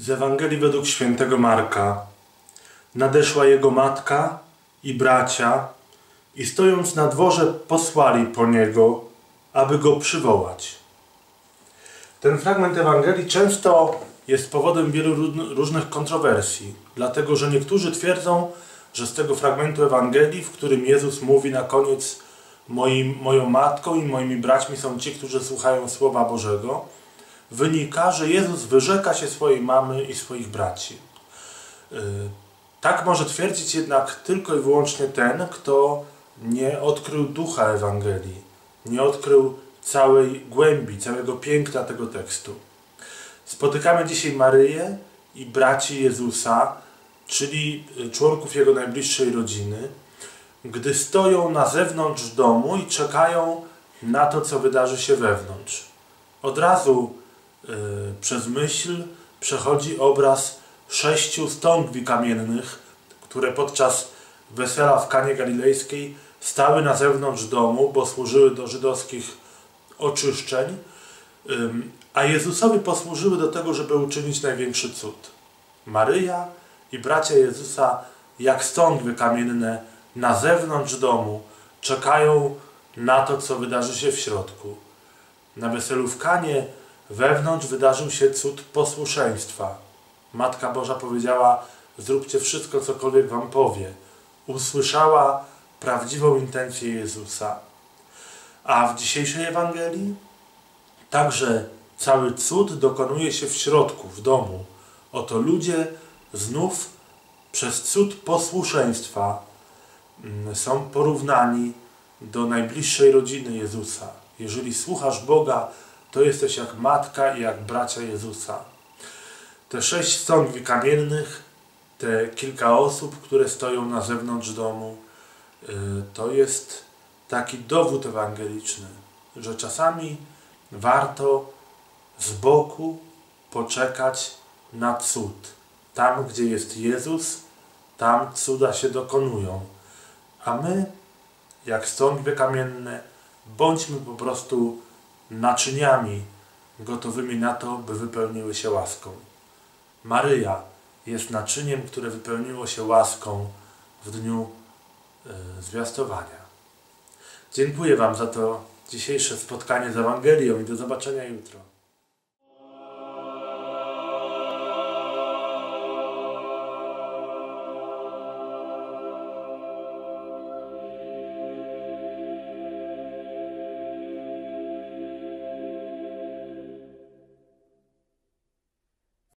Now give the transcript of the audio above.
Z Ewangelii według świętego Marka. Nadeszła jego matka i bracia i stojąc na dworze posłali po niego, aby go przywołać. Ten fragment Ewangelii często jest powodem wielu ró- różnych kontrowersji, dlatego że niektórzy twierdzą, że z tego fragmentu Ewangelii, w którym Jezus mówi na koniec moim, moją matką i moimi braćmi są ci, którzy słuchają Słowa Bożego, wynika, że Jezus wyrzeka się swojej mamy i swoich braci. Yy, Tak może twierdzić jednak tylko i wyłącznie ten, kto nie odkrył ducha Ewangelii, nie odkrył całej głębi, całego piękna tego tekstu. Spotykamy dzisiaj Maryję i braci Jezusa, czyli y, członków jego najbliższej rodziny, gdy stoją na zewnątrz domu i czekają na to, co wydarzy się wewnątrz. Od razu y, przez myśl przechodzi obraz sześciu stągwi kamiennych, które podczas wesela w Kanie Galilejskiej stały na zewnątrz domu, bo służyły do żydowskich oczyszczeń, a Jezusowi posłużyły do tego, żeby uczynić największy cud. Maryja i bracia Jezusa, jak stągwy kamienne, na zewnątrz domu czekają na to, co wydarzy się w środku. Na weselu w Kanie wewnątrz wydarzył się cud posłuszeństwa. Matka Boża powiedziała: Zróbcie wszystko, cokolwiek wam powie. Usłyszała prawdziwą intencję Jezusa. A w dzisiejszej Ewangelii także cały cud dokonuje się w środku, w domu. Oto ludzie znów przez cud posłuszeństwa mm, są porównani do najbliższej rodziny Jezusa. Jeżeli słuchasz Boga, to jesteś jak matka i jak bracia Jezusa. Te sześć stągwi kamiennych, te kilka osób, które stoją na zewnątrz domu, y, to jest taki dowód ewangeliczny, że czasami warto z boku poczekać na cud. Tam, gdzie jest Jezus, tam cuda się dokonują. A my, jak stągwie kamienne, bądźmy po prostu naczyniami gotowymi na to, by wypełniły się łaską. Maryja jest naczyniem, które wypełniło się łaską w dniu e, zwiastowania. Dziękuję Wam za to dzisiejsze spotkanie z Ewangelią i do zobaczenia jutro.